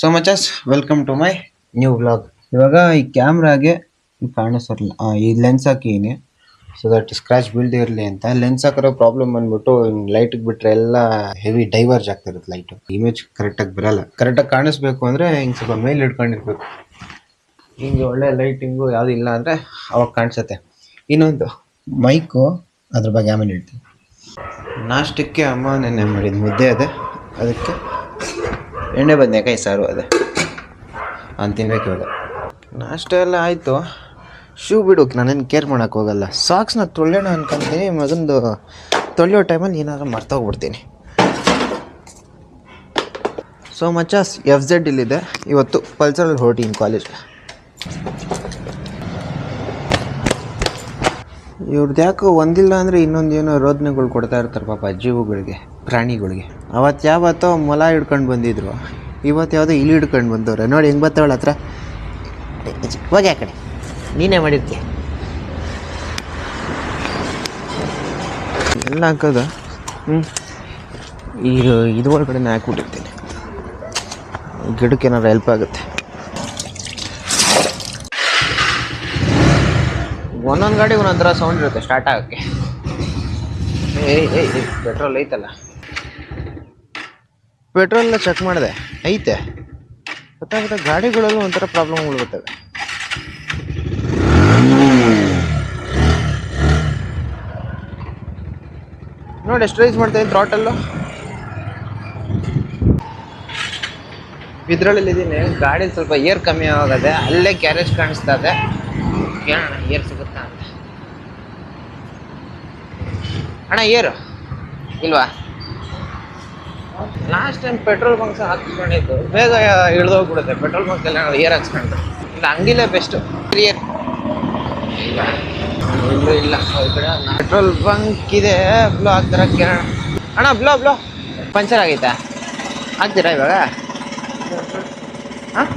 So ಮಚಸ್ welcome to my new blog ಇವಾಗ ಈ ಕ್ಯಾಮ್ರಾಗೆ ಕಾಣಿಸ್ತಾರಲ್ಲ ಈ ಲೆನ್ಸ್ ಹಾಕಿನಿ ಸೊ ದಟ್ ಸ್ಕ್ರಾಚ್ ಬೀಳ್ದೇ ಇರಲಿ ಅಂತ. ಲೆನ್ಸ್ ಹಾಕಿರೋ ಪ್ರಾಬ್ಲಮ್ ಬಂದ್ಬಿಟ್ಟು ಲೈಟಿಗೆ ಬಿಟ್ಟರೆ ಎಲ್ಲ ಹೆವಿ ಡೈವರ್ಜ್ ಆಗ್ತಿರುತ್ತೆ ಲೈಟು ಇಮೇಜ್ ಕರೆಕ್ಟಾಗಿ ಬರಲ್ಲ. ಕರೆಕ್ಟಾಗಿ ಕಾಣಿಸ್ಬೇಕು ಅಂದರೆ ಹಿಂಗೆ ಸ್ವಲ್ಪ ಮೇಲೆ ಇಟ್ಕೊಂಡಿರ್ಬೇಕು. ಹಿಂಗೆ ಒಳ್ಳೆ ಲೈಟಿಂಗು ಯಾವುದು ಇಲ್ಲ ಅಂದರೆ ಅವಾಗ ಕಾಣಿಸುತ್ತೆ. ಇನ್ನೊಂದು ಮೈಕು ಅದ್ರ ಬಗ್ಗೆ ಆಮೇಲೆ ಹೇಳ್ತೀನಿ. ನಾಷ್ಟಕ್ಕೆ ಅಮ್ಮ ನೆನ್ನೆ ಮಾಡಿದ ಮುದ್ದೆ ಅದೇ. ಅದಕ್ಕೆ ಎಣ್ಣೆ ಬದನೇಕಾಯಿ ಸಾರು ಅದೇ. ಅಂತ ತಿನ್ಬೇಕು ಇವಾಗ. ನಾಷ್ಟ ಎಲ್ಲ ಆಯಿತು. ಶೂ ಬಿಡೋಕೆ ನಾನೇನು ಕೇರ್ ಮಾಡೋಕೆ ಹೋಗಲ್ಲ. ಸಾಕ್ಸ್ನ ತೊಳೆಯೋಣ ಅನ್ಕೊಂತೀನಿ, ಮಗಂದು ತೊಳೆಯೋ ಟೈಮಲ್ಲಿ ಏನಾದ್ರು ಮರ್ತೋಗ್ಬಿಡ್ತೀನಿ ಸೊ ಮಚಾಸ್ ಎಫ್ ಝೆಡ್ ಇಲ್ಲಿದೆ. ಇವತ್ತು ಪಲ್ಸರಲ್ಲಿ ಹೊರಟೀನಿ ಕಾಲೇಜ್ ಇವ್ರದ್ದು ಯಾಕೋ ಒಂದಿಲ್ಲ ಅಂದರೆ ಇನ್ನೊಂದು ಏನೋ ರೋದನೆಗಳು ಕೊಡ್ತಾ ಇರ್ತಾರೆ ಪಾಪ ಜೀವಗಳಿಗೆ ಪ್ರಾಣಿಗಳಿಗೆ. ಅವತ್ತು ಯಾವತ್ತೋ ಮೊಲ ಹಿಡ್ಕೊಂಡು ಬಂದಿದ್ರು. ಇವತ್ತು ಯಾವುದೋ ಇಲ್ಲಿ ಹಿಡ್ಕೊಂಡು ಬಂದವ್ರೆ. ನೋಡಿ, ಹೆಂಗೆ ಬರ್ತಾವಳ ಹತ್ರ? ಹೋಗಿ ಆ ಕಡೆ. ನೀನೇ ಮಾಡಿರ್ತೀಯ? ಎಲ್ಲ ಹಾಕೋದು? ಹ್ಞೂ ಈಗ ಇದು ಒಳಗಡೆ ಹಾಕ್ಬಿಟ್ಟಿರ್ತೀನಿ. ಗಿಡಕ್ಕೆ ಏನಾದ್ರು ಹೆಲ್ಪ್ ಆಗುತ್ತೆ. ಒಂದೊಂದು ಗಾಡಿ ಒಂದೊಂದು ಥರ ಸೌಂಡ್ ಇರುತ್ತೆ ಸ್ಟಾರ್ಟ್ ಆಗೋಕ್ಕೆ. ಏಯ್ ಏಯ್ ಪೆಟ್ರೋಲ್ ಐತಲ್ಲ. ಪೆಟ್ರೋಲ್ನ ಚೆಕ್ ಮಾಡಿದೆ. ಐತೆ. ಗೊತ್ತಾಗುತ್ತೆ ಗಾಡಿಗಳಲ್ಲೂ ಒಂಥರ ಪ್ರಾಬ್ಲಮ್ಗಳು ಬರ್ತವೆ. ನೋಡಿ ಎಷ್ಟು ರೈಸ್ ಮಾಡ್ತಾ ಇದ್ದೀನಿ ಥ್ರಾಟಲ್ಲು ಇದರಲ್ಲಿ ಇದ್ದೀನಿ ಗಾಡಿ ಸ್ವಲ್ಪ ಏರ್ ಕಮ್ಮಿ ಆಗೋದೆ, ಅಲ್ಲೇ ಗ್ಯಾರೇಜ್ ಕಾಣಿಸ್ತಾ ಇದೆ. ಕೇಳೋಣ, ಏರ್ ಸಿಗುತ್ತಾ ಅಂತ. ಅಣ್ಣ, ಏರು. ಇಲ್ವಾ? ಲಾಸ್ಟ್ ಟೈಮ್ ಪೆಟ್ರೋಲ್ ಬಂಕ್ಸ್ ಹಾಕಿಸ್ಕೊಂಡಿದ್ದು ಬೇಗ ಇಳಿದೋಗ್ಬಿಡುತ್ತೆ. ಪೆಟ್ರೋಲ್ ಬಂಕ್ ಎಲ್ಲ ಏರ್ ಹಾಕ್ಸ್ಕೊಂಡು ಇಲ್ಲ ಹಂಗಿಲ್ಲ ಬೆಸ್ಟ್ ಕ್ಲಿಯರ್ ಇಲ್ಲ. ಇಲ್ಲೂ ಕಡೆ ಪೆಟ್ರೋಲ್ ಬಂಕ್ ಇದೆ. ಬ್ಲೋ ಹಾಕ್ತಾರ ಕೇಳೋಣ. ಅಣ್ಣ ಬ್ಲೋ ಬ್ಲೋ ಪಂಚರ್ ಆಗೈತಾ? ಹಾಕ್ತೀರಾ ಇವಾಗ? ಹಾಂ?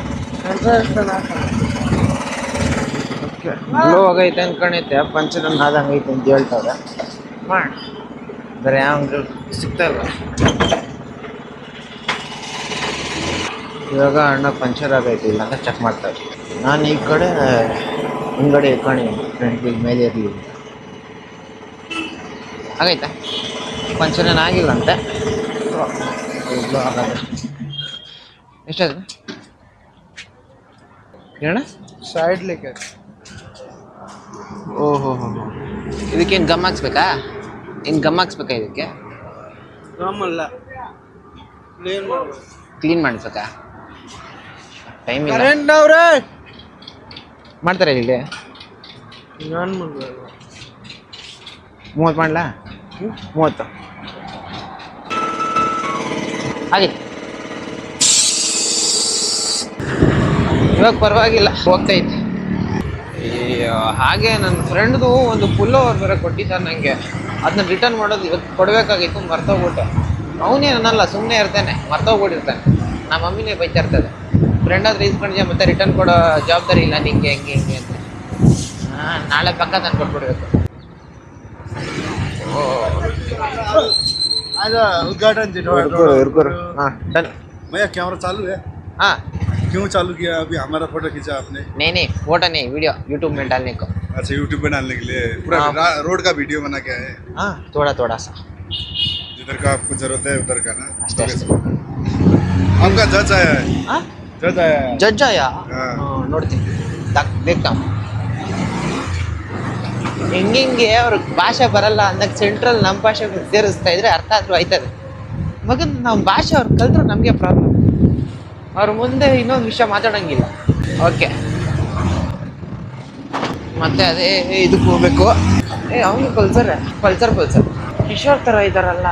ಬ್ಲೋ ಆಗೈತೆ ಅನ್ಕೊಂಡೈತೆ. ಪಂಚರ್ ಆದಂಗೈತೆ ಅಂತ ಹೇಳ್ತಾರೆ ಮಾಡ. ಬೇರೆ ಯಾವ ಸಿಗ್ತಾ ಇಲ್ಲ. ಇವಾಗ ಅಣ್ಣ ಪಂಚರ್ ಆಗೈತೆ ಇಲ್ಲ ಅಂತ ಚೆಕ್ ಮಾಡ್ತಾರೆ. ನಾನು ಈ ಕಡೆ ಹಿಂಗಡೆ ಇಟ್ಕೊಂಡು ಫ್ರಂಟ್ ವೀಲ್ ಮೇಲೆ ಇರಲಿ. ಆಗೈತಾ? ಪಂಚರ್ ಏನು ಆಗಿಲ್ಲ ಅಂತೆ? ಎಷ್ಟಾಯ್ತು? ಏನಣ್ಣ ಸೈಡ್ ಲೇಕ್ ಓಹೋ ಹೋ ಹೋ ಇದಕ್ಕೇನು ಗಮ್ ಹಾಕ್ಸ್ಬೇಕಾ? ಏನು ಗಮ್ ಹಾಕ್ಸ್ಬೇಕಾ ಇದಕ್ಕೆ? ಗಮ್ ಅಲ್ಲ ಕ್ಲೀನ್ ಕ್ಲೀನ್ ಮಾಡಿಸ್ಬೇಕಾ ಟೈಮ್ ಇಲ್ಲ. ಕರೆಂಟ್ ಅವ್ರೆ! ಮಾಡ್ತಾರೆ ಇಲ್ಲಿ ನಾನು ಮಾಡ್ಲ ಮೂವತ್ತು ಮಾಡಲಾ? ಮೂವತ್ತು. ಹಾಗೆ. ಇವಾಗ ಪರವಾಗಿಲ್ಲ ಹೋಗ್ತಾ ಇತ್ತು ಹಾಗೆ ನನ್ನ ಫ್ರೆಂಡ್ದು ಒಂದು ಪುಲ್ ಓವರ್ ಬೇರೆ ಕೊಟ್ಟಿದ್ದಾರೆ ನನಗೆ ಅದನ್ನ ರಿಟರ್ನ್ ಮಾಡೋದು ಇವತ್ತು ಕೊಡಬೇಕಾಗಿತ್ತು ಮರ್ತೋಗ್ಬಿಟ್ಟೆ. ಅವನೇ ನನ್ನಲ್ಲ ಸುಮ್ಮನೆ ಇರ್ತಾನೆ ಮರ್ತೋಗ್ಬಿಟ್ಟಿರ್ತಾನೆ. ನಮ್ಮ ಮಮ್ಮಿನೇ ಬೈತಾ ಇರ್ತದೆ. ಫ್ರೆಂಡ್ ಆದ್ರೆ ಇಸ್ಕೊಂಡಿದ್ಯಾ ಮತ್ತೆ ರಿಟರ್ನ್ ಕೊಡೋ ಜವಾಬ್ದಾರಿ ಇಲ್ಲ ನಿಂಗೆ ಹೆಂಗೆ ಹೆಂಗೆ ಅಂತ ಹಾಂ ನಾಳೆ ಪಕ್ಕ ತಂದು ಕೊಟ್ಬಿಡ್ಬೇಕು ಓ आज उद्घाटन जी ಇರ್ಕೊರು ಇರ್ಕೊರು ಹಾಂ ಡನ್ भैया कैमरा चालू है हाँ क्यों चालू किया अभी हमारा फोटो खींचा आपने नहीं नहीं फोटो नहीं वीडियो यूट्यूब में डालने को अच्छा यूट्यूब पे डालने के लिए पूरा हाँ। रा- रोड का वीडियो बना के आए हाँ थोड़ा थोड़ा सा जिधर का आपको जरूरत है उधर का ना ಅಷ್ಟೇ ಅಷ್ಟೇ आपका जज आया है ಹಾಂ जज आया है ಹಾ. ನೋಡ್ತೀನಿ. ಬೇಕ? ಹೆಂಗೆ ಅವ್ರಿಗೆ ಭಾಷೆ ಬರಲ್ಲ ಅಂದಾಗ ಸೆಂಟ್ರಲ್ ನಮ್ಮ ಭಾಷೆ ಸೇರಿಸ್ತಾ ಇದ್ರೆ ಅರ್ಥ ಆದ್ರೂ ಆಯ್ತದೆ. ಮಗನ್ ನಮ್ಮ ಭಾಷೆ ಅವ್ರು ಕಲ್ತ್ರು ನಮಗೆ ಪ್ರಾಬ್ಲಮ್ ಅವ್ರ ಮುಂದೆ ಇನ್ನೊಂದು ವಿಷಯ ಮಾತಾಡಂಗಿಲ್ಲ. ಓಕೆ ಮತ್ತೆ ಅದೇ ಇದಕ್ಕೆ ಹೋಗ್ಬೇಕು. ಏ ಅವನು ಪಲ್ಸರ್ ಪಲ್ಸರ್ ಕಲ್ಸರ್ ಕಿಶೋರ್ ಥರ ಇದ್ದಾರಲ್ಲ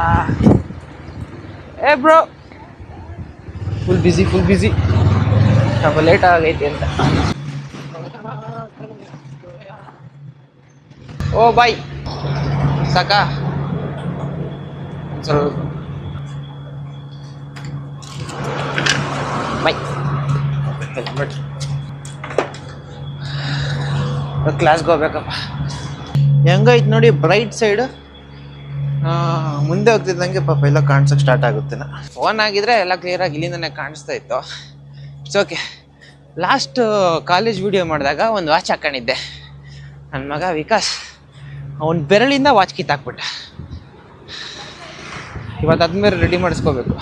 ಏ bro. Full busy full busy ಸ್ವಲ್ಪ ಲೇಟ್ ಆಗೈತಿ ಅಂತ. ಓ ಬಾಯ್ ಸಾಕಾ ಸ್ವಲ್ಪ ಬಾಯ್ ಕ್ಲಾಸ್ಗೆ ಹೋಗ್ಬೇಕಪ್ಪ. ಹೆಂಗೈತೆ ನೋಡಿ ಬ್ರೈಟ್ ಸೈಡ್ ಮುಂದೆ ಹೋಗ್ತಿದ್ದಂಗೆ ಪಾಪ ಎಲ್ಲ ಕಾಣಿಸೋಕೆ ಸ್ಟಾರ್ಟ್ ಆಗುತ್ತೆ ಫೋನ್ ಆಗಿದ್ರೆ ಎಲ್ಲ ಕ್ಲಿಯರಾಗಿ ಇಲ್ಲಿಂದನೇ ಕಾಣಿಸ್ತಾ ಇತ್ತು. It's okay last college video ಮಾಡಿದಾಗ ಒಂದು ವಾಚ್ ಹಾಕ್ಕೊಂಡಿದ್ದೆ ನನ್ನ ಮಗ ವಿಕಾಸ್, ಅವನ ಬೆರಳಿಂದ ವಾಚ್ ಕಿತ್ತಾಕ್ಬಿಟ್ಟ. ಇವತ್ತು ಅದ್ಮೇಲೆ ರೆಡಿ ಮಾಡಿಸ್ಕೋಬೇಕು.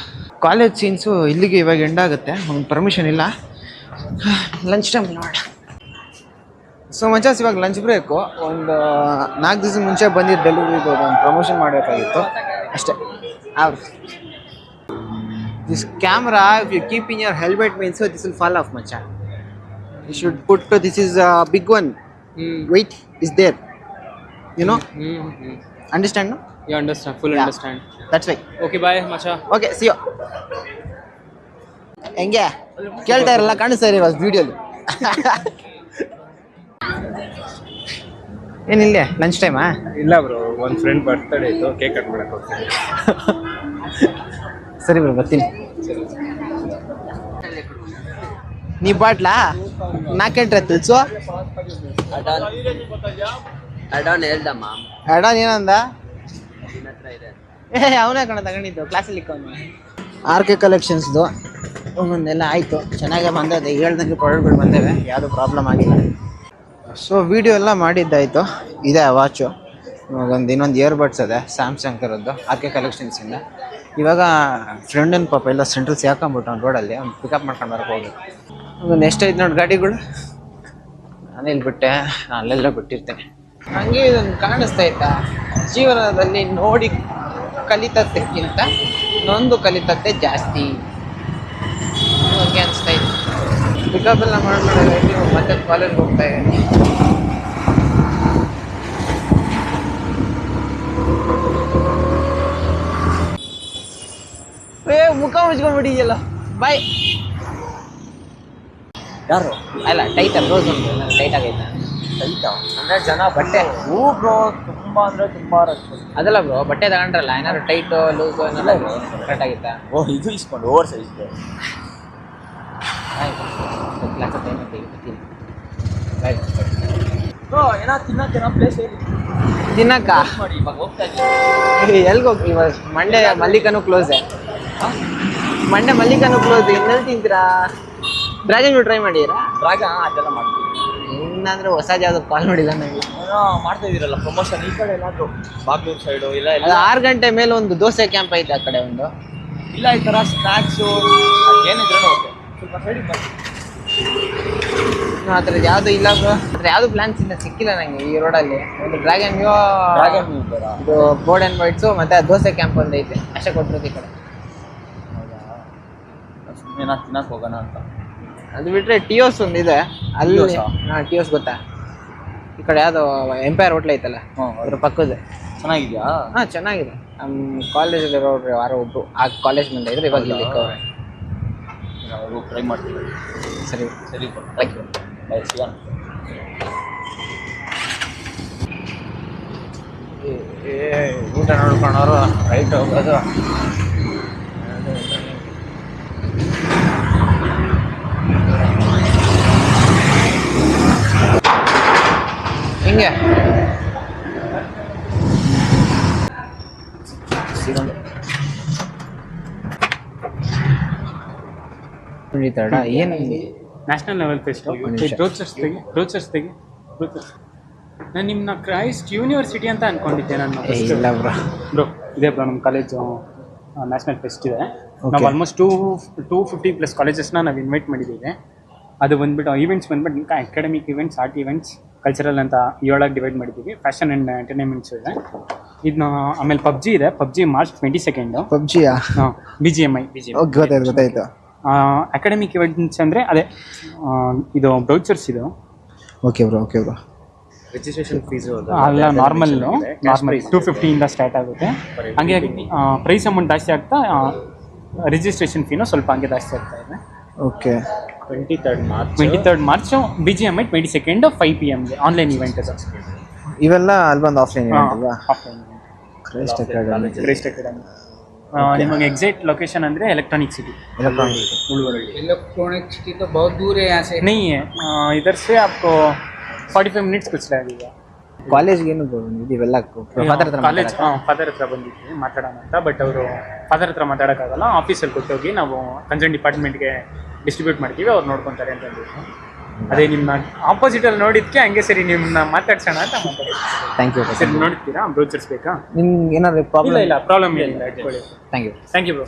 ಕಾಲೇಜ್ ಸೀನ್ಸು ಇಲ್ಲಿಗೆ ಇವಾಗ ಎಂಡ್ ಆಗುತ್ತೆ. ಅವ್ನ ಪರ್ಮಿಷನ್ ಇಲ್ಲ. ಲಂಚ್ ಟೈಮ್ ನೋಡೋಣ ಸೊ ಮಂಚಾಸ್ ಇವಾಗ ಲಂಚ್ ಬ್ರೇಕು ಒಂದು ನಾಲ್ಕು ದಿವಸ ಮುಂಚೆ ಬಂದಿದ್ದು ಡೆಲಿವರಿದು ಒಂದು ಪ್ರಮೋಷನ್ ಮಾಡಬೇಕಾಗಿತ್ತು. ಅಷ್ಟೇ. This camera if you keep in your helmet means this will fall off ಮಚ್ಚ you should put this is big one weight is there you know understand You understand, full Yeah. understand. That's why Okay, bye, Macha. Okay ಸಿಯೋ ಹೆಂಗೆ? ಕೇಳ್ತಾ ಇರಲ್ಲ ಕಾಣಿಸ್ತಾ ಇರಿ ವಿಡಿಯೋಲಿ ಏನಿಲ್ಲ lunch ಟೈಮಾ ಇಲ್ಲ bro ಒಂದು ಫ್ರೆಂಡ್ ಬರ್ತ್ಡೇ ಇತ್ತು ಕೇಕ್ ಕಟ್ ಮಾಡಕ್ ಹೋಗ್ತೀನಿ ಸರಿ ಬ್ರೋ ಬರ್ತೀನಿ. ನೀ ಬಾಟ್ಲಾ? ನಾಕೆಂಟ್ರೆ ತಿಳ್ಸು. ಅಡಾನ್ ಹೇಳ್ದಮ್ಮ. ಅಡಾನ್ ಏನಂದ? ಏ ಅವನೇ ಕಣ ತಗೊಂಡಿದ್ದು ಕ್ಲಾಸಲ್ಲಿ ಆರ್ ಕೆ ಕಲೆಕ್ಷನ್ಸ್ದು ಒಂದೊಂದೆಲ್ಲ ಆಯಿತು. ಚೆನ್ನಾಗೇ ಬಂದದೆ. ಹೇಳ್ದಂಗೆ ಪ್ರಾಡಕ್ಟ್ಗಳು ಬಂದೇವೆ. ಯಾವುದೂ ಪ್ರಾಬ್ಲಮ್ ಆಗಿಲ್ಲ. ಸೊ ವಿಡಿಯೋ ಎಲ್ಲ ಮಾಡಿದ್ದಾಯಿತು. ಇದೆ ವಾಚು ಒಂದು ಇನ್ನೊಂದು ಇಯರ್ಬಡ್ಸ್ ಅದೇ ಸ್ಯಾಮ್ಸಂಗ್ ಥರದ್ದು ಆರ್ ಕೆ ಕಲೆಕ್ಷನ್ಸಿಂದ ಇವಾಗ ಫ್ರೆಂಡನ್ ಪಾಪ ಎಲ್ಲ ಸೆಂಟ್ರಲ್ಸ್ ಯಾಕೊಂಬಿಟ್ಟು ಅವ್ನು ರೋಡಲ್ಲಿ ಅವ್ನು ಪಿಕಪ್ ಮಾಡ್ಕೊಂಡು ಬರಕ್ಕೆ ಹೋಗ್ಬೇಕು. ಒಂದು ಎಷ್ಟೈತೆ ನೋಡಿ ಗಾಡಿಗಳು. ನಾನು ಇಲ್ಲಿ ಬಿಟ್ಟೆ. ನಾನು ಅಲ್ಲೆಲ್ಲ ಬಿಟ್ಟಿರ್ತೇನೆ ಹಂಗೆ ಇದೊಂದು ಕಾಣಿಸ್ತಾ ಇತ್ತಾ? ಜೀವನದಲ್ಲಿ ನೋಡಿ ಕಲಿತದ್ದಕ್ಕಿಂತ ನೊಂದು ಕಲಿತದ್ದೇ ಜಾಸ್ತಿ. ಹಂಗೆ ಅನಿಸ್ತಾ ಇತ್ತು. ಪಿಕಪ್ ಎಲ್ಲ ಮಾಡ್ಕೊಂಡು ಮತ್ತೆ ಕಾಲೇಜ್ ಹೋಗ್ತಾ ಇದ್ದೀನಿ ಏ ಮುಖ ಮುಚ್ಕೊಂಡ್ಬಿಟ್ಟಿದ್ಯಲ್ಲ. ಬಾಯ್ ಯಾರು? ಅಲ್ಲ ಟೈಟ್ ರೋಸ್ ಉಂಟು ಟೈಟ್ ಆಗೈತೆ? ಟೈಟ್ ಅಂದ್ರೆ ಜನ ಬಟ್ಟೆ ಹೂ ಬ್ರೋ ತುಂಬಾ ಅಂದ್ರೆ ತುಂಬಾ ಅದಲ್ಲ ಬ್ರೋ ಬಟ್ಟೆ ತಗೊಂಡ್ರಲ್ಲ ಏನಾದ್ರು ಟೈಟ್ ಲೂಸ್ ಏನಾದ್ರು ಕರೆಕ್ಟ್ ಆಗಿತ್ತಾ? ಓ ಇದು ಇಸ್ಕೊಂಡು ಓವರ್ ಸೈಜ್ ತಿನ್ನಕ್ಕೆ ಮಾಡಿ ಇವಾಗ ಹೋಗ್ತಾ ಇದ್ದೀವಿ ಎಲ್ಗೆ ಹೋಗ್ತೀವಿ ಮಂಡೆ ಮಲ್ಲಿಕನು ಕ್ಲೋಸೆ ಮಂಡೆ ಮಲ್ಲಿಕನು ಕ್ಲೋಸ್ ಇನ್ನೆಲ್ಲಿ ತಿಂತೀರಾ ಡ್ರ್ಯಾಗನ್ ಟ್ರೈ ಮಾಡಿರಾ ರಾಗ ಅದೆಲ್ಲ ಮಾಡ್ತೀವಿ ಇನ್ನಂದ್ರೆ ಹೊಸ ಯಾವ್ದು ಕಾಲ್ ಮಾಡಿಲ್ಲ ನನಗೆ ಏನೋ ಮಾಡ್ತಾ ಇದೀರಲ್ಲ ಪ್ರಮೋಷನ್ ಈ ಕಡೆ ಏನಾದ್ರು ಬಾಗ್ಲೂರು ಸೈಡು ಇಲ್ಲ ಅದು ಎಲ್ಲ ಆರು ಗಂಟೆ ಮೇಲೆ ಒಂದು ದೋಸೆ ಕ್ಯಾಂಪ್ ಐತೆ ಆ ಕಡೆ ಒಂದು. ಇಲ್ಲ ಈ ಥರ ಸ್ನ್ಯಾಕ್ಸು ಏನಿದ್ರೂ ಓಕೆ ಸ್ವಲ್ಪ ಸೈಡಿಗೆ ಬನ್ನಿ. ಆ ಥರದ್ದು ಯಾವುದು ಇಲ್ಲ ಬ್ರೋ. ಅದ್ರ ಯಾವುದು ಪ್ಲಾನ್ಸ್ ಇಲ್ಲ ಸಿಕ್ಕಿಲ್ಲ ನಂಗೆ ಈ ರೋಡಲ್ಲಿ ಒಂದು ಡ್ರ್ಯಾಗನ್ ವ್ಯೂ ಡ್ರ್ಯಾಗನ್ ಇದು ಬೋರ್ಡ್ ಆ್ಯಂಡ್ ವೈಟ್ಸು ಮತ್ತೆ ಆ ದೋಸೆ ಕ್ಯಾಂಪ್ ಒಂದು ಐತೆ. ಅಷ್ಟೇ ಕೊಟ್ಟಿರೋದು ಈ ಕಡೆ. ನಾ ತಿನ್ನಕ್ಕೆ ಹೋಗೋಣ ಅಂತ. ಅದು ಬಿಟ್ರೆ ಟಿಯೋಸ್ ಒಂದು ಇದೆ ಅಲ್ಲಿ ಟಿಯೋಸಾ? ಹಾಂ ಟಿಯೋಸ್ ಗೊತ್ತಾ? ಈ ಕಡೆ ಯಾವುದು ಎಂಪೈರ್ ಹೋಟ್ಲ್ ಐತಲ್ಲ ಹ್ಞೂ ಅದ್ರ ಪಕ್ಕದ ಚೆನ್ನಾಗಿದ್ಯಾ? ಹಾಂ ಚೆನ್ನಾಗಿದೆ. ನಮ್ಮ ಕಾಲೇಜಲ್ಲಿ ಇರೋರು ಯಾರೋ ಒಬ್ರು ಆ ಕಾಲೇಜ್ ಮುಂದೆ ಇದ್ರೆ ಇವಾಗ ಇಲ್ಲಿ ಅವ್ರೆ ನಾವು ಟ್ರೈ ಮಾಡ್ತೀವಿ ಸರಿ ಸರಿ ಥ್ಯಾಂಕ್ ಯು ಬಾಯ್ ಸಿಗೋಣ ಊಟ ನೋಡ್ಕೊಂಡವರು ರೈಟ್ ಹೋಗೋದು. ಹಿಂಗೆ. ತಡ ಏನು ನ್ಯಾಷನಲ್ ಲೆವೆಲ್ ಫೆಸ್ಟ್. ಬ್ರೋಚರ್ಸ್ ತೆಗಿ ಬ್ರೋಚರ್ಸ್ ತೆಗಿ ಬ್ರೋಚರ್ಸ್ ನಾನು ನಿಮ್ಮನ್ನ ಕ್ರೈಸ್ಟ್ ಯೂನಿವರ್ಸಿಟಿ ಅಂತ ಅನ್ಕೊಂಡಿದ್ದೆ ನಾನು ಇಲ್ಲ ಬ್ರೋ. ಬ್ರೋ ಇದೆ ಬ್ರೋ ನಮ್ಮ ಕಾಲೇಜು ನ್ಯಾಷನಲ್ ಫೆಸ್ಟ್ ಇದೆ. ನಾವು almost two two fifty plus ಕಾಲೇಜಸ್ನ ನಾವು ಇನ್ವೈಟ್ ಮಾಡಿದ್ದೀವಿ. ಅದು ಬಂದ್ಬಿಟ್ಟು ಈವೆಂಟ್ಸ್ ಬಂದ್ಬಿಟ್ಟು academic events art events cultural ಅಂತ ಏಳಾಗಿ ಡಿವೈಡ್ ಮಾಡಿದ್ದೀವಿ. ಫ್ಯಾಷನ್ ಆ್ಯಂಡ್ ಎಂಟರ್ಟೈನ್ಮೆಂಟ್ಸ್ ಇದೆ. ಇದನ್ನ ಆಮೇಲೆ ಪಬ್ಜಿ ಇದೆ. ಪಬ್ಜಿ ಮಾರ್ಚ್ ಟ್ವೆಂಟಿ ಸೆಕೆಂಡು ಪಬ್ಜಿಯಾ ಹಾಂ B G M I B G ಗೊತ್ತಾಯ್ತು ಅಕಾಡೆಮಿಕ್ ಇವೆಂಟ್ಸ್ ಅಂದರೆ ಅದೇ ಇದು ಬ್ರೌಚರ್ಸ್ ಇದು. Okay bro okay bro registration fees ಅಲ್ಲ ನಾರ್ಮಲ್ ನಾರ್ಮಲ್ ಟೂ ಫಿಫ್ಟಿಯಿಂದ ಸ್ಟಾರ್ಟ್ ಆಗುತ್ತೆ. ಹಂಗೆ ಪ್ರೈಸ್ ಅಮೌಂಟ್ ಜಾಸ್ತಿ ಆಗ್ತಾ ರಿಜಿಸ್ಟ್ರೇಷನ್ ಫೀನು ಸ್ವಲ್ಪ ಹಂಗೆ ಜಾಸ್ತಿ ಆಗ್ತಾ ಇದೆ. Okay twenty third March twenty third March B G M I twenty second five P ಎಮ್ಗೆ online event ಅದು ಇವೆಲ್ಲ ಅಲ್ಲಿ ಬಂದು ಆಫ್ಲೈನ್ ಅಲ್ವಾ offline Christ Academy Christ Academy ನಿಮಗೆ ಎಕ್ಸಾಕ್ಟ್ ಲೊಕೇಶನ್ ಅಂದರೆ Electronic City electronic electronic city तो बहुत दूर है यहाँ से नहीं है अ, इधर से आपको ಫಾರ್ಟಿ ಫೈವ್ ಮಿನಿಟ್ಸ್ ಕುಚ್ लगेगा ಕಾಲೇಜ್ಗೆ ಏನು ಇವೆಲ್ಲ ಫಾದರ್ ಹತ್ರ ಕಾಲೇಜ್ ಫಾದರ್ ಹತ್ರ ಬಂದಿದ್ವಿ ಮಾತಾಡೋಣ ಅಂತ ಬಟ್ ಅವರು ಫಾದರ್ ಹತ್ರ ಮಾತಾಡೋಕ್ಕಾಗಲ್ಲ ಆಫೀಸಲ್ಲಿ ಕೊಟ್ಟೋಗಿ ನಾವು ಕನ್ಸರ್ನ್ ಡಿಪಾರ್ಟ್ಮೆಂಟ್ಗೆ ಡಿಸ್ಟ್ರಿಬ್ಯೂಟ್ ಮಾಡ್ತೀವಿ ಅವ್ರು ನೋಡ್ಕೊಂತಾರೆ ಅಂತ ಅಂದ್ಬಿಟ್ಟು ಅದೇ ನಿಮ್ಮ ಆಪೋಸಿಟ್ ಅಲ್ಲಿ ನೋಡಿದ್ಕೆ ಹಂಗೆ ಸರಿ ನಿಮ್ಮನ್ನ ಮಾತಾಡ್ಸೋಣ ಅಂತ ಮಾತಾಡಿದ್ವಿ. ಥ್ಯಾಂಕ್ ಯು ಸರಿ ನೋಡ್ತೀರಾ? ಬ್ರೋಚರ್ಸ್ ಬೇಕಾ ನಿಮ್ಗೆ ಏನಾದ್ರು ಪ್ರಾಬ್ಲಮ್ ಇಲ್ಲ ಪ್ರಾಬ್ಲಮ್ ಇಲ್ಲ ಇಟ್ಕೊಳ್ಳಿ. Thank you thank you bro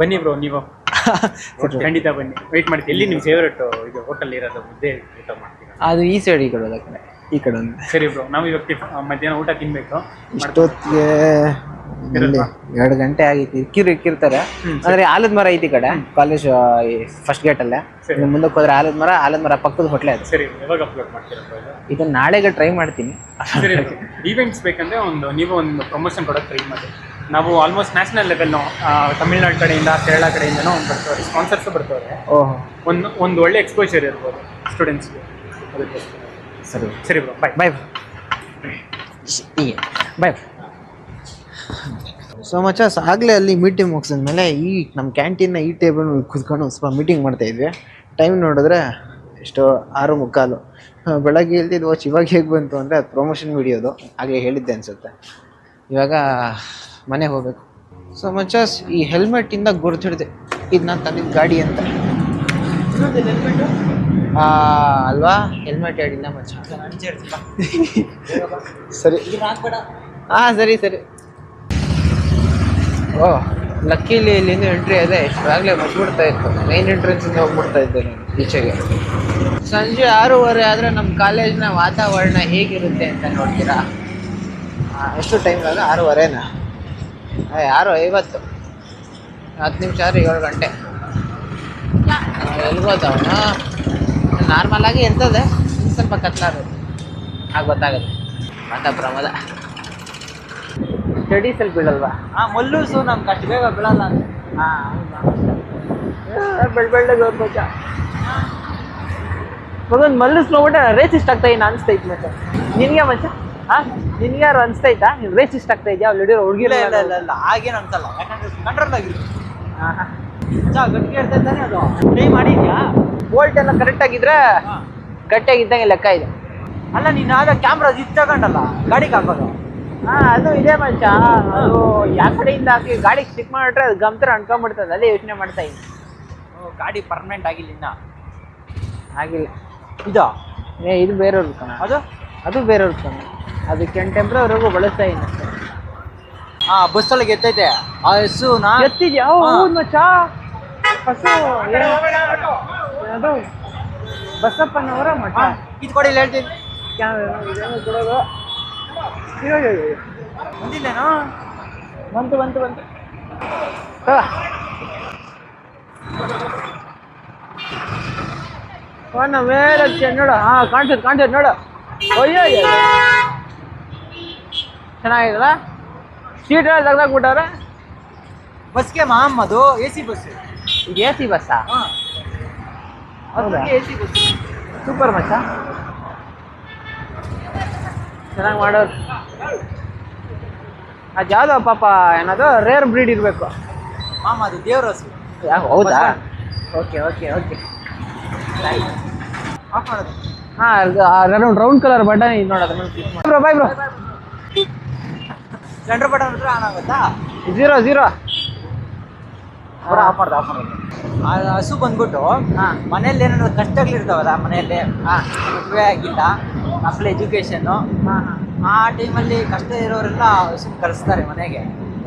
ಬನ್ನಿ ಬ್ರೋ ನೀವು. ಖಂಡಿತ ಬನ್ನಿ. ವೆಯ್ಟ್ ಮಾಡ್ತೀವಿ ಎಲ್ಲಿ ನಿಮ್ಮ ಫೇವ್ರೇಟ್ ಇದು ಹೋಟೆಲ್ ಇರೋದು? ಮುದ್ದೆ ಊಟ ಮಾಡ್ತೀರಾ? ಅದು ಈ ಸೈಡ್ ಈ ಕಡೆ ಹೋದ ಕಡೆ. ಈ ಕಡೆ ಒಂದು. ಸರಿ ಬ್ರೋ ನಾವು ಇವಾಗ ಟಿಫ್ ಮಧ್ಯಾಹ್ನ ಊಟ ತಿನ್ಬೇಕು. ಇಷ್ಟೊತ್ತಿಗೆ ಎರಡು ಗಂಟೆ ಆಗಿತ್ತು. ಇಕ್ಕಿರು ಇಕ್ಕಿರ್ತಾರೆ. ಅಂದ್ರೆ ಆಲದ ಮರ ಐತಿ ಈ ಕಡೆ ಕಾಲೇಜ್ ಫಸ್ಟ್ ಗೇಟ್ ಅಲ್ಲೇ. ಮುಂದಕ್ಕೆ ಹೋದ್ರೆ ಆಲದ ಮರ ಆಲದ ಮರ ಪಕ್ಕದ ಹೋಟ್ಲೆ ಅದು. ಸರಿ ಯಾವಾಗ ಅಪ್ಲೋಡ್ ಮಾಡ್ತೀರಾ ಇದು? ಇದನ್ನ ನಾಳೆಗೆ ಟ್ರೈ ಮಾಡ್ತೀನಿ. ಸರಿ ಈವೆಂಟ್ಸ್ ಬೇಕಂದ್ರೆ ಒಂದು ನೀವು ಒಂದು ಪ್ರಮೋಷನ್ ಕೊಡೋಕೆ ಟ್ರೈ ಮಾಡಿ. ನಾವು ಆಲ್ಮೋಸ್ಟ್ ನ್ಯಾಷನಲ್ ಲೆವೆಲ್ ತಮಿಳ್ನಾಡು ಕಡೆಯಿಂದ ಕೇರಳ ಕಡೆಯಿಂದನೂ ಒಂದು ಬರ್ತವ್ರೆ ಸ್ಪಾನ್ಸರ್ಸ್ ಬರ್ತಾರೆ ಓಹ್. ಒಂದು ಒಂದು ಒಳ್ಳೆ ಎಕ್ಸ್ಪೋಜರ್ ಇರ್ಬೋದು ಸ್ಟೂಡೆಂಟ್ಸ್ಗೆ ಅದಕ್ಕೋಸ್ಕರ. ಸರಿ. ಸರಿ ಬ್ರೋ ಬಾಯ್ ಬಾಯ್ ಬಾಯ್ ಸೊ ಮಚಾಸ್ ಆಗಲೇ ಅಲ್ಲಿ ಮೀಟಿಂಗ್ ಮುಗಿಸಿದ್ಮೇಲೆ ಈ ನಮ್ಮ ಕ್ಯಾಂಟೀನ್ನ ಈ ಟೇಬಲ್ ಕುತ್ಕೊಂಡು ಸ್ವಲ್ಪ ಮೀಟಿಂಗ್ ಮಾಡ್ತಾ ಇದ್ವಿ. ಟೈಮ್ ನೋಡಿದ್ರೆ ಎಷ್ಟು ಆರು ಮುಕ್ಕಾಲು. ಬೆಳಗ್ಗೆ ಹೇಳ್ತಿದ್ದು ವಾಚ್ ಇವಾಗ ಹೇಗೆ ಬಂತು ಅಂದರೆ ಅದು ಪ್ರಮೋಷನ್ ವಿಡಿಯೋದು ಹಾಗೆ ಹೇಳಿದ್ದೆ ಅನಿಸುತ್ತೆ. ಇವಾಗ ಮನೆಗೆ ಹೋಗಬೇಕು. ಸೊ ಮಚಾಸ್ ಈ ಹೆಲ್ಮೆಟ್ಟಿಂದ ಹಿಡಿದೆ ಇದು ನಾನು ತಂದಿದ್ದ ಗಾಡಿ ಅಂತ. ಅಲ್ವಾ? ಹೆಲ್ಮೆಟ್ ಹೇಳಿಲ್ಲ ಮಚ್ಚ? ಸರಿ. ಹಾಂ ಸರಿ ಸರಿ. ಓ ಲಕ್ಕಿಲಿ ಇಲ್ಲಿಂದ ಎಂಟ್ರಿ ಅದೇ ಇಷ್ಟಾಗಲೇ ಮುಚ್ಚಿಬಿಡ್ತಾ ಇತ್ತು. ಮೈನ್ ಎಂಟ್ರೆನ್ಸಿಂದ ಹೋಗ್ಬಿಡ್ತಾ ಇದ್ದೆ ನಾನು, ಈಚೆಗೆ. ಸಂಜೆ ಆರೂವರೆ ಆದರೆ ನಮ್ಮ ಕಾಲೇಜ್ನ ವಾತಾವರಣ ಹೇಗಿರುತ್ತೆ ಅಂತ ನೋಡ್ತೀರಾ? ಎಷ್ಟು ಟೈಮ್ ಇವಾಗ? ಆರೂವರೆನಾ? ಆರು ಐವತ್ತು. ಹತ್ತು ನಿಮಿಷ ಆದ್ರೆ ಏಳು ಗಂಟೆ. ಎಲ್ಗೋದವನ ನಾರ್ಮಲ್ ಆಗಿ ಇರ್ತದೆ ಸ್ವಲ್ಪ ಕತ್ಲಾರು ಆಗ ಗೊತ್ತಾಗುತ್ತೆ. ಮಾತಾ ಪ್ರಮಾದ ಸ್ಟಡೀಸಲ್ಲಿ ಬೀಳಲ್ವಾ? ಹಾ ಮಲ್ಲೂಸು ನಮ್ಗೆ ಅಷ್ಟು ಬೇಗ ಬೀಳಲ್ಲ ಅಂತ ಬೆಳ್ ಬೆಳ್ಳಗೆ ಮಚ್ಚ ಮಗನ್ ಮಲ್ಲಸ್ ನೋಡ್ಬಿಟ್ಟೆ ರೇಸ್ ಇಷ್ಟ ಆಗ್ತಾ ಇನ್ನು ಇತ್ತು ಮತ್ತೆ. ನಿನ್ಗೆ ಮಚ್ಚ ಹಾ ನಿನ್ಗೆ ಯಾರು ಅನ್ಸ್ತೈತಾ ನೀನು ರೇಸ್ ಇಷ್ಟ ಆಗ್ತಾ ಇದೆಯಾ? ಅಲ್ಲಿ ಹಿಡಿಯೋ ಹುಡುಗಿ ಇಲ್ಲ ಇಲ್ಲ ಇಲ್ಲ ಇಲ್ಲ ಹಾಗೇನು ಅನ್ಸಲ್ಲ. ಯಾಕಂದ್ರೆ ಕಂಟ್ರೋಲ್ ಆಗಿರುತ್ತೆ ಚಾ ಗಟ್ಟಿಗೆ ಇರ್ತಾ ಇದ್ದಾನೆ ಅದು. ಟ್ರೈ ಮಾಡಿದ್ಯಾ? ಬೋಲ್ಟ್ ಎಲ್ಲ ಕರೆಕ್ಟ್ ಆಗಿದ್ರೆ ಗಟ್ಟಿಯಾಗಿದ್ದಂಗೆ ಲೆಕ್ಕ ಇದೆ. ಅಲ್ಲ ನೀನು ಆಗ ಕ್ಯಾಮ್ರಾ ಇದು ತಗೊಂಡಲ್ಲ? ಗಾಡಿಗೆ ಹಾಕೋದು. ಹಾ ಅದು ಇದೆ ಮಚ್ಚ. ಅದು ಯಾವ ಕಡೆಯಿಂದ ಹಾಕಿ ಗಾಡಿ ಸ್ಟಿಕ್ ಮಾಡಿಟ್ರೆ ಅದು ಗಮ್ತರ ಅನ್ಕೊಂಡ್ಬಿಡ್ತದೆ. ಅದೇ ಯೋಚನೆ ಮಾಡ್ತಾ ಇದ್ದೀನಿ. ಓ, ಗಾಡಿ ಪರ್ಮನೆಂಟ್ ಆಗಿಲ್ಲ ಇನ್ನ? ಆಗಿಲ್ಲ. ಇದು? ಏ ಇದು ಬೇರೆಯವ್ರದ್ದು ಕಣ. ಅದು? ಅದು ಬೇರೆಯವ್ರದ್ದು ಕಣ. ಅದು ಕೆಂಟ್ ಟೆಂಪ್ರವರೆಗೂ ಬಳಸ್ತಾ ಇದ್ದೀನಿ ಅಷ್ಟೇ. ಬಸ್ ಬಸ್ಸೊಳಗೆ ಎತ್ತೈತೆ ಆ ಹಸುನ ಎತ್ತಿದ್ಯಾ? ಹಾ. ಹೌದು ಮಚ್ಚ. ಹಸು ಏನು ಅದು ಬಸಪ್ಪನವರ ಮಠ. ಇದು ಕೊಡಿ ಇಲ್ಲಿ ಹೇಳ್ತೀನಿ. ಕ್ಯಾಮೆರಾ ಇದೇನೋ ಕೊಡೋದು ಅಯ್ಯೋ ಇರೋ. ಬಂದಿಲ್ಲೇನೋ? ಬಂತು ಬಂತು ಬಂತು. ಅವನ ಮೇಲೆ ನೋಡು. ಹಾ ಕಾಣ್ತದೆ ಕಾಣ್ತದೆ ನೋಡು. ಅಯ್ಯೋ ಅಯ್ಯೋ ಚೆನ್ನಾಗಿದಲ್ಲ ಸೀಟ್ ಎಲ್ಲ ತೆಗ್ದಾಕ್ಬಿಟ್ಟವ್ರೆ? ಬಸ್ಗೆ ಮಾಮ್ ಅದು ಎ ಸಿ ಬಸ್ ಇದು ಎ ಸಿ ಬಸ್ಸಾ ಎ ಸಿ ಬಸ್ ಸೂಪರ್ ಮಚ್ಚ ಚೆನ್ನಾಗಿ ಮಾಡೋರು. ಅದು ಯಾವುದೋ ಪಾಪ ಏನದು ರೇರ್ ಬ್ರೀಡ್ ಇರಬೇಕು. ಮಾಮ ಅದು ದೇವ್ರ ಹಸು. ಹೌದಾ? Okay okay okay. ಆಫ್ ಮಾಡೋದು. ಹಾಂ ರೌಂಡ್ ಕಲರ್ ಬಟನ್ ಇದು ನೋಡೋದು bro bye bro. Centre button ಹತ್ರ ಆನ್ ಆಗುತ್ತಾ? ಜೀರೋ ಜೀರೋ ಆಫ್ ಮಾಡ್ದು ಆಫ್ ಮಾಡೋದು. ಆ ಹಸು ಬಂದ್ಬಿಟ್ಟು ಹಾಂ. ಮನೇಲಿ ಏನಾದ್ರು ಕಷ್ಟಗಳಿರ್ತಾವಲ್ಲ ಮನೆಯಲ್ಲಿ ಹಾಂ. ಮದುವೆ ಆಗಿಲ್ಲ ಮಕ್ಕಳ ಎಜುಕೇಷನ್ನು ಆ ಟೈಮಲ್ಲಿ ಕಷ್ಟ ಇರೋರೆಲ್ಲ ಸುಮ್ಮನೆ ಕಳಿಸ್ತಾರೆ ಮನೆಗೆ.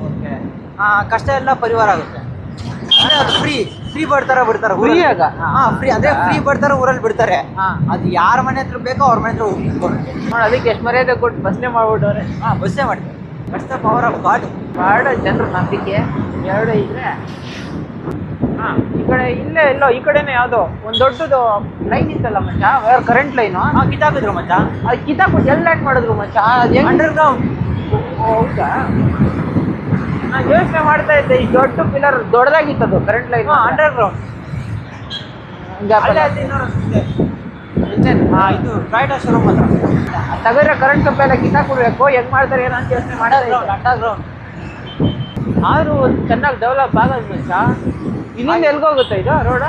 ಓಕೆ. ಆ ಕಷ್ಟ ಎಲ್ಲ ಪರಿವಾರ ಆಗುತ್ತೆ. ಅದು ಫ್ರೀ ಫ್ರೀ ಬರ್ಡ್ ತರ ಬಿಡ್ತಾರೆ ಫ್ರೀ ಆಗ? ಹಾ ಫ್ರೀ ಅದೇ ಫ್ರೀ ಬರ್ಡ್ ತರ ಊರಲ್ಲಿ ಬಿಡ್ತಾರೆ. ಹಾಂ. ಅದು ಯಾರ ಮನೆ ಹತ್ರ ಬೇಕೋ ಅವ್ರ ಮನೆ ಹತ್ರ ನೋಡಿ ಅದಕ್ಕೆ ಎಷ್ಟು ಮರ್ಯಾದೆ ಕೊಟ್ಟು ಬಸ್ನೇ ಮಾಡ್ಬಿಟ್ಟವ್ರೆ. ಹಾ ಬಸ್ಸೇ ಮಾಡ್ತಾರೆ. ಕಷ್ಟ ಪವರ್ ಆಫ್ ಗಾಡ್ ಎರಡು ಜನರ ನಂಬಿಕೆ. ಎರಡು ಇದ್ರೆ ಕಡೆ ಇಲ್ಲೇ ಎಲ್ಲೋ ಈ ಕಡೆನೇ ಯಾವುದೋ ಒಂದು ದೊಡ್ಡದು ಲೈನ್ ಇತ್ತಲ್ಲ ಮಚ್ಚ? ವೇರ್ ಕರೆಂಟ್ ಲೈನು ಹಾ ಕಿತ್ತಾಕಿದ್ರು ಮಚ್ಚ. ಅದು ಕಿತ್ತಾಕ್ಬಿಟ್ಟು ಎಲ್ಲ ಲೈಟ್ ಮಾಡಿದ್ರು ಮಚ್ಚ? ಅದು ಅಂಡರ್ ಗ್ರೌಂಡ್ ಹೌದಾ? ನಾನು ಯೋಚನೆ ಮಾಡ್ತಾ ಇದ್ದೆ ಈ ದೊಡ್ಡ ಪಿಲ್ಲರ್ ಅದು ಕರೆಂಟ್ ಲೈನ್ ಅಂಡರ್ ಗ್ರೌಂಡ್ ಇದೆ. ಹಾ ಇದು ಟೊಯೋಟಾ ಶೋರೂಮ್ ಹತ್ರ. ತಗದ್ರೆ ಕರೆಂಟ್ ಕಪ್ಪೆಲ್ಲ ಎಲ್ಲ ಕಿತ್ತಾಕ್ಬಿಡ್ಬೇಕು ಹೆಂಗ್ ಮಾಡ್ತಾರೆ ಏನೋ ಅಂತ ಯೋಚನೆ ಮಾಡ್ತಾ ಇದ್ದೆ. ಅಂಡರ್ ಗ್ರೌಂಡ್ ಆದ್ರೂ ಚೆನ್ನಾಗಿ ಡೆವಲಪ್ ಆಗೋದು ಮನುಷ್ಯ ಇಲ್ಲಿಂದ ಎಲ್ಗೋಗುತ್ತೆ ಇದು ರೋಡ?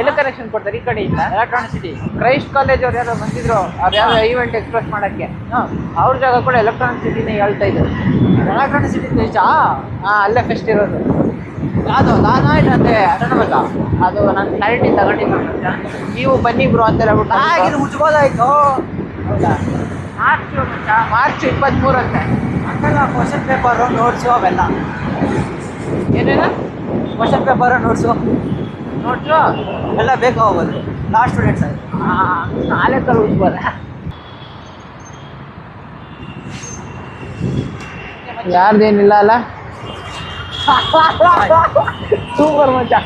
ಎಲ್ಲ ಕನೆಕ್ಷನ್ ಕೊಡ್ತಾರೆ ಈ ಕಡೆಯಿಂದ ಎಲೆಕ್ಟ್ರಾನಿಕ್ ಸಿಟಿ ಕ್ರೈಸ್ಟ್ ಕಾಲೇಜ್ ಅವ್ರು ಯಾರೋ ಬಂದಿದ್ರು ಅವ್ರು ಯಾರೋ ಈವೆಂಟ್ ಎಕ್ಸ್ಪ್ರೆಸ್ ಮಾಡಕ್ಕೆ. ಅವ್ರ ಜಾಗ ಕೂಡ ಎಲೆಕ್ಟ್ರಾನಿಕ್ ಸಿಟಿನೇ ಹೇಳ್ತಾ ಇದ್ರು ಎಲೆಕ್ಟ್ರಾನಿಸಿಟಿ ದೇಶ ಹಾ ಅಲ್ಲೇ ಫೆಸ್ಟ್ ಇರೋದು. ಯಾವುದು? ಲಾನಾಯ್ಟ್ ಅಂತೆ ಅದನ್ನಲ್ಲ ಅದು ನನ್ನ ಕ್ಲಾರಿಟಿ ಮಚ್ಚ. ನೀವು ಬನ್ನಿ ಬ್ರೋ ಅಂತ ಹೇಳ್ಬಿಟ್ಟು. ಆಗಿದ್ದು ಮುಚ್ಬೋದಾಯ್ತು. ಹೌದಾ? ಮಾರ್ಚ್ ಇಪ್ಪತ್ತ್ಮೂರಂತೆ ಹಂಗಲ್ಲ ಕ್ವಶನ್ ಪೇಪರು ನೋಟ್ಸು ಅವೆಲ್ಲ. ಏನೇನು? ಕ್ವಶನ್ ಪೇಪರು ನೋಟ್ಸು ನೋಟ್ಸು ಎಲ್ಲ ಬೇಕು ಹೋಗೋದು ಲಾಸ್ಟ್ ಸ್ಟೂಡೆಂಟ್ಸ್ ಆಗಿ ನಾಳೆ ಕಲ್ಬೋದ ಯಾರ್ದೇನಿಲ್ಲ ಅಲ್ಲ? ಸೂಪರ್ ಮಜಾ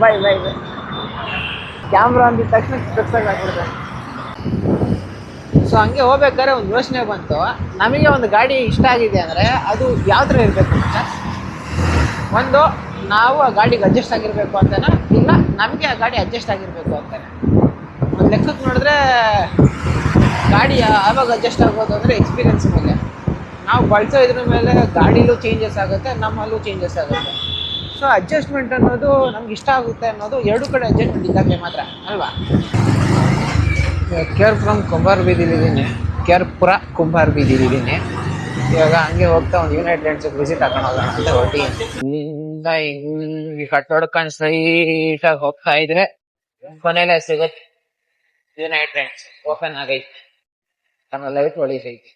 ಬೈ ಬೈ ಬೈ. ಕ್ಯಾಮ್ರಾ ಅಂದಿದ ತಕ್ಷಣ ಸ್ಪೆಕ್ಸಾಗಿ ಆಗ್ಬಿಡ್ತಾರೆ ಸೊ ಹಂಗೆ ಹೋಗ್ಬೇಕಾದ್ರೆ ಒಂದು ಯೋಚನೆ ಬಂತು. ನಮಗೆ ಒಂದು ಗಾಡಿ ಇಷ್ಟ ಆಗಿದೆ ಅಂದರೆ ಅದು ಯಾವ ಥರ ಇರಬೇಕು ಅಂತ? ಒಂದು, ನಾವು ಆ ಗಾಡಿಗೆ ಅಡ್ಜಸ್ಟ್ ಆಗಿರಬೇಕು ಅಂತನಾ? ಇಲ್ಲ, ನಮಗೆ ಆ ಗಾಡಿ ಅಡ್ಜಸ್ಟ್ ಆಗಿರಬೇಕು ಅಂತಾನೆ? ಒಂದು ಲೆಕ್ಕಕ್ಕೆ ನೋಡಿದ್ರೆ ಗಾಡಿ ಯಾವಾಗ ಅಡ್ಜಸ್ಟ್ ಆಗ್ಬೋದು ಅಂದರೆ ಎಕ್ಸ್ಪೀರಿಯನ್ಸ್ ಮೇಲೆ. ನಾವು ಬಳಸೋ ಇದ್ರ ಮೇಲೆ ಗಾಡಿಲೂ ಚೇಂಜಸ್ ಆಗುತ್ತೆ, ನಮ್ಮಲ್ಲೂ ಚೇಂಜಸ್ ಆಗುತ್ತೆ. ಸೊ ಅಡ್ಜಸ್ಟ್ಮೆಂಟ್ ಅನ್ನೋದು ನಮ್ಗೆ ಇಷ್ಟ ಆಗುತ್ತೆ ಅನ್ನೋದು ಎರಡು ಕಡೆ ಅಡ್ಜಸ್ಟ್ಮೆಂಟ್ ಇದ್ದಾಗಲೇ ಮಾತ್ರ, ಅಲ್ವಾ? ಕೇರ್ ಫ್ರಮ್ ಕುಂಬಾರ್ ಬೀದಿಲಿದ್ದೀನಿ ಕೇರ್ಪುರ ಕುಂಬಾರ್ ಬೀದಿಲಿದ್ದೀನಿ ಇವಾಗ ಹಂಗೆ ಹೋಗ್ತಾ ಒಂದು ಯುನೈಟೆಡ್ ಲ್ಯಾಂಡ್ಸ್ ವಿಸಿಟ್ ಹಾಕೊಂಡು ಹೋಗೋಣ ಅಂತ ಇಂದ ಹಿಂಗ್ ಕಟ್ಟೋಡ್ಕೊಂಡು ಸ್ಟ್ರೈಟ್ ಆಗಿ ಹೋಗ್ತಾ ಇದ್ರೆ ಕೊನೆಲೆ ಸಿಗುತ್ತೆ ಯುನೈಟೆಡ್ ಲ್ಯಾಂಡ್ಸ್ ಓಪನ್ ಆಗೈತೆ. ನನ್ನ ಲೈಟ್ ಹೊಳಿತೈತಿ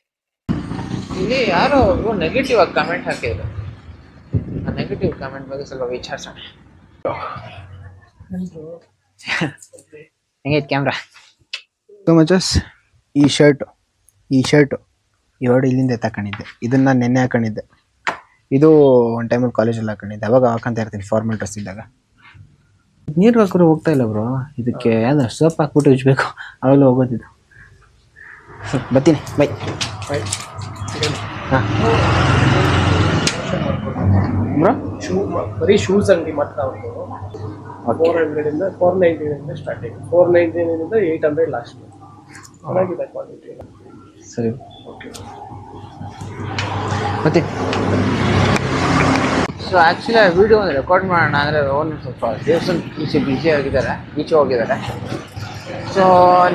ಇಲ್ಲಿ ಯಾರೋ ಒಬ್ರು ನೆಗೆಟಿವ್ ಆಗಿ ಕಮೆಂಟ್ ಹಾಕಿದ್ರು. ಆ ನೆಗೆಟಿವ್ ಕಮೆಂಟ್ ಬಗ್ಗೆ ಸ್ವಲ್ಪ ವಿಚಾರಿಸೋಣ. ಹೆಂಗೈತೆ ಕ್ಯಾಮ್ರಾ ಸೊ ಮಚಸ್ ಈ ಶರ್ಟ್ ಈ ಶರ್ಟ್ ಎರಡು ಇಲ್ಲಿಂದ ತಕೊಂಡಿದ್ದೆ ಇದನ್ನು ನಾನು ನೆನ್ನೆ ಹಾಕೊಂಡಿದ್ದೆ. ಇದು ಒಂದು ಟೈಮಲ್ಲಿ ಕಾಲೇಜಲ್ಲಿ ಹಾಕೊಂಡಿದ್ದೆ. ಅವಾಗ ಹಾಕೊಂತ ಇರ್ತೀನಿ ಫಾರ್ಮಲ್ ಡ್ರೆಸ್ ಇದ್ದಾಗ. ನೀರು ಹಾಕಿದ್ರು ಹೋಗ್ತಾ ಇಲ್ಲ ಬ್ರೋ ಇದಕ್ಕೆ ಅಂದ್ರೆ ಸೋಪ್ ಹಾಕ್ಬಿಟ್ಟು ಉಜ್ಬೇಕು. ಅವೆಲ್ಲ ಹೋಗೋದಿದ್ದು ಬರ್ತೀನಿ. ಬೈ ಹಾಂ. ಬ್ರೋ? ಶೂ ಬರೀ ಶೂಸ್ ಅಂಗಡಿ ಮಾತ್ರ ಫೋರ್ ಹಂಡ್ರೆಡಿಂದ ಫೋರ್ ನೈಂಟಿನಿಂದ ಸ್ಟಾರ್ಟಿಂಗ್ ಫೋರ್ ನೈಂಟಿನಿಂದ ಏಯ್ಟ್ ಹಂಡ್ರೆಡ್ ಲಾಸ್ಟ್ ಚೆನ್ನಾಗಿದೆ ಕ್ವಾಲಿಟಿ ಸರಿ. ಮತ್ತೆ? ಸೊ ಆ್ಯಕ್ಚುಲಿ ಆ ವಿಡಿಯೋ ಒಂದು ರೆಕಾರ್ಡ್ ಮಾಡೋಣ ಅಂದರೆ ಓನ್ ಸ್ವಲ್ಪ ದೇವಸ್ಥಾನ ಬಿಸಿ ಬಿಸಿ ಆಗಿದ್ದಾರೆ ಬೀಚ್ ಹೋಗಿದ್ದಾರೆ. ಸೊ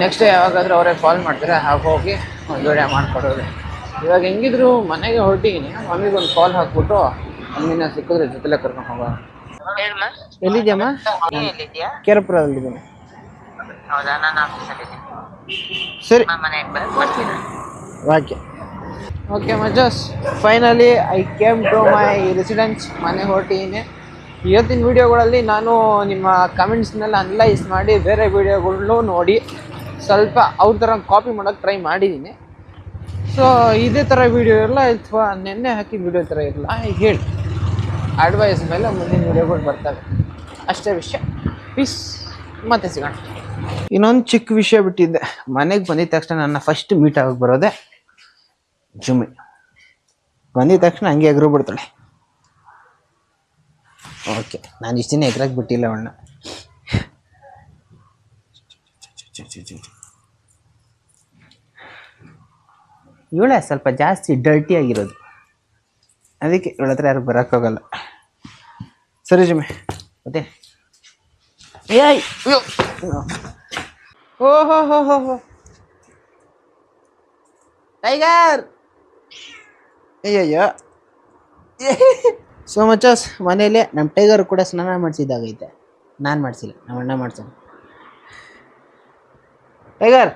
ನೆಕ್ಸ್ಟ್ ಡೇ ಯಾವಾಗಾದ್ರೂ ಅವರೇ ಕಾಲ್ ಮಾಡ್ತಾರೆ ಹಾಗೆ ಹೋಗಿ ಒಂದು ವಿಡಿಯೋ ಮಾಡ್ಕೊಡೋದು. ಇವಾಗ ಹೆಂಗಿದ್ರು ಮನೆಗೆ ಹೊರಟಿದ್ದೀನಿ ಮಮ್ಮಿಗೆ ಒಂದು ಕಾಲ್ ಹಾಕ್ಬಿಟ್ಟು ಮಮ್ಮಿನ ಸಿಕ್ಕಿದ್ರೆ ಜೊತೆಲೆ ಕರ್ಕೊಂಡು ಹೋಗೋಣ. ಎಲ್ಲಿದ್ಯಮ್ಮ ಎಲ್ಲಿದ್ಯಾ ಕೇರಪುರದಲ್ಲಿದ್ದೀನಿ. ಹೌದಾ? ನಾನು ಆಫೀಸಲ್ಲಿದ್ದೀನಿ ಸರಿ. ಮನೆಗೆ ಬಂದು ಬರ್ತೀನಿ okay. Okay ಮಜಾಸ್. Finally I came to my residence ಮನೆ ಹೊರಟಿದ್ದೀನಿ. ಇವತ್ತಿನ ವೀಡಿಯೋಗಳಲ್ಲಿ ನಾನು ನಿಮ್ಮ ಕಮೆಂಟ್ಸ್ನೆಲ್ಲ ಅನಲೈಸ್ ಮಾಡಿ ಬೇರೆ ವೀಡಿಯೋಗಳನ್ನೂ ನೋಡಿ ಸ್ವಲ್ಪ ಅವ್ರ ಥರ ಕಾಪಿ ಮಾಡೋಕ್ಕೆ ಟ್ರೈ ಮಾಡಿದ್ದೀನಿ. ಸೊ ಇದೇ ಥರ ವೀಡಿಯೋ ಇರಲ್ಲ ಅಥವಾ ನೆನ್ನೆ ಹಾಕಿದ ವೀಡಿಯೋ ಥರ ಇರಲ್ಲ ಹೇಳಿ. ಅಡ್ವೈಸ್ ಮೇಲೆ ಮುಂದಿನ ವೀಡಿಯೋಗಳು ಬರ್ತವೆ. ಅಷ್ಟೇ ವಿಷಯ. ಪೀಸ್ ಮತ್ತೆ ಸಿಗೋಣ. ಇನ್ನೊಂದು ಚಿಕ್ಕ ವಿಷಯ ಬಿಟ್ಟಿದ್ದೆ. ಮನೆಗೆ ಬಂದಿದ ತಕ್ಷಣ ನನ್ನ ಫಸ್ಟ್ ಮೀಟ್ ಆಗಿ ಬರೋದೆ ಜುಮಿ ಬಂದಿದ ತಕ್ಷಣ ಹಂಗೆ ಎಗರು ಬಿಡ್ತಾಳೆ. ಓಕೆ ನಾನು ಇಷ್ಟು ದಿನ ಬಿಟ್ಟಿಲ್ಲ ಅವಳನ್ನ. ಇವಳೆ ಸ್ವಲ್ಪ ಜಾಸ್ತಿ ಡರ್ಟಿ ಆಗಿರೋದು. ಅದಕ್ಕೆ ಇವಳ ಹತ್ರ ಯಾರು ಬರೋಕ್ಕಾಗಲ್ಲ ಸರಿ ಜುಮ್ಮಿ. ಮತ್ತೆ. ಏಯ್ ಓ ಹೋ ಹೋ ಹೋ ಹೋ ಟೈಗರ್ ಅಯ್ಯಯ್ಯೋ ಸೋ ಮಚಸ್ ಮನೇಲಿ ನಮ್ಮ ಟೈಗರ್ ಕೂಡ ಸ್ನಾನ ಮಾಡಿಸಿದ್ದಾಗೈತೆ. ನಾನು ಮಾಡಿಸಿಲ್ಲ ನಮ್ಮ ಅಣ್ಣ ಮಾಡ್ಸೋಣ. ಟೈಗರ್.